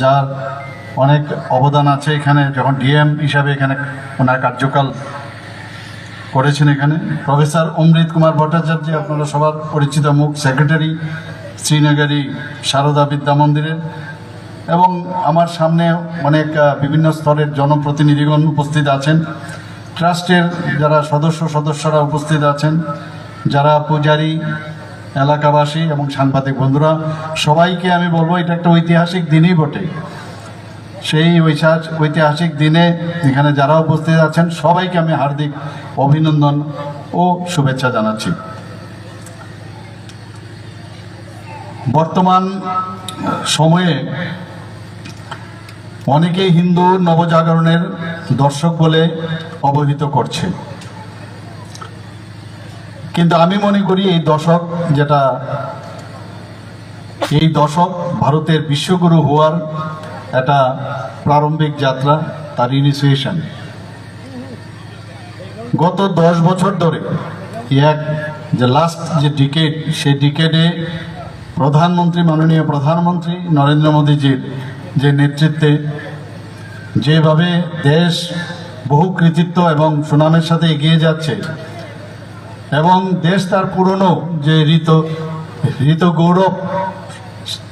যার অনেক অবদান আছে এখানে, যখন ডিএম হিসাবে এখানে ওনার কার্যকাল করেছেন এখানে। প্রফেসর অমৃত কুমার ভট্টাচার্য, আপনারা সবার পরিচিত মুখ, সেক্রেটারি, শ্রীনগরী সারদা বিদ্যা মন্দিরের এবং আমার সামনে অনেক বিভিন্ন স্তরের জনপ্রতিনিধিগণ উপস্থিত আছেন। ট্রাস্টের যারা সদস্য সদস্যরা উপস্থিত আছেন, যারা পূজারী এলাকাবাসী এবং সাংবাদিক বন্ধুরা, সবাইকে আমি বলব, এটা একটা ঐতিহাসিক দিনই বটে। সেই ঐতিহাস- ঐতিহাসিক দিনে এখানে যারা উপস্থিত আছেন, সবাইকে আমি হার্দিক অভিনন্দন ও শুভেচ্ছা জানাচ্ছি। বর্তমান সময়ে অনেকেই হিন্দু নবজাগরণের দর্শক বলে অবহিত করছে। কিন্তু আমি মনে করি এই দশক যেটা, এই দশক ভারতের বিশ্বগুরু হওয়ার একটা প্রারম্ভিক যাত্রা, তার ইনিশিয়েশন গত দশ বছর ধরে এক যে লাস্ট যে ডিকেট সেই ডিকেটে প্রধানমন্ত্রী, মাননীয় প্রধানমন্ত্রী নরেন্দ্র মোদীজির যে নেতৃত্বে যেভাবে দেশ বহু কৃতিত্ব এবং সুনামের সাথে এগিয়ে যাচ্ছে এবং দেশ তার পুরনো যে ঋত ঋত গৌরব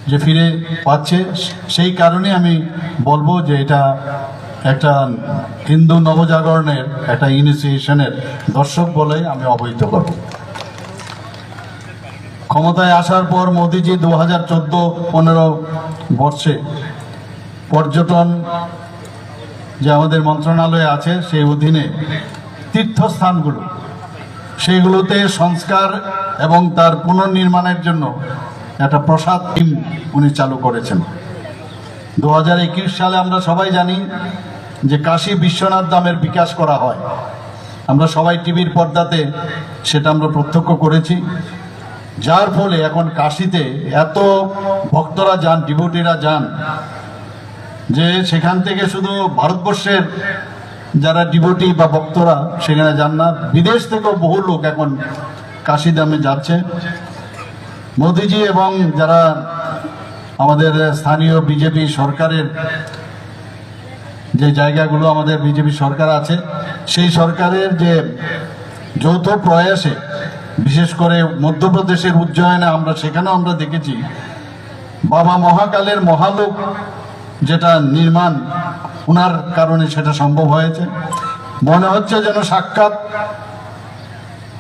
যে ফিরে পাচ্ছে, সেই কারণে আমি বলব যে এটা একটা হিন্দু নবজাগরণের, একটা ইনিশিয়েশনের দর্শক বলে আমি অবহিত করব। ক্ষমতায় আসার পর মোদিজি দু হাজার চোদ্দ, পনেরো বর্ষে পর্যটন যে আমাদের মন্ত্রণালয়ে আছে, সেই অধীনে তীর্থস্থানগুলো সেইগুলোতে সংস্কার এবং তার পুনর্নির্মাণের জন্য একটা প্রসাদ টিম উনি চালু করেছেন। দু হাজার একুশ সালে আমরা সবাই জানি যে কাশী বিশ্বনাথ ধামের বিকাশ করা হয়। আমরা সবাই টিভির পর্দাতে সেটা আমরা প্রত্যক্ষ করেছি। যার ফলে এখন কাশীতে এত ভক্তরা যান, ডিভোটিরা যান, যে সেখান থেকে শুধু ভারতবর্ষের যারা ডিভোটি বা ভক্তরা সেখানে যান না। বিদেশ থেকেও বহু লোক এখন কাশিদামে যাচ্ছে। মোদিজি এবং যারা আমাদের স্থানীয় বিজেপি সরকারের যে জায়গাগুলো আমাদের বিজেপি সরকার আছে, সেই সরকারের যে যৌথ প্রয়াসে, বিশেষ করে মধ্যপ্রদেশের উজ্জয়নে আমরা সেখানেও আমরা দেখেছি, বাবা মহাকালের মহালোক যেটা নির্মাণ ওনার কারণে সেটা সম্ভব হয়েছে। মনে হচ্ছে যেন সাক্ষাৎ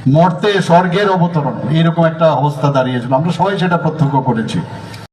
মর্তে স্বর্গের অবতরণ। এইরকম একটা অবস্থা দাঁড়িয়েছিল। আমরা সবাই সেটা প্রত্যক্ষ করেছি।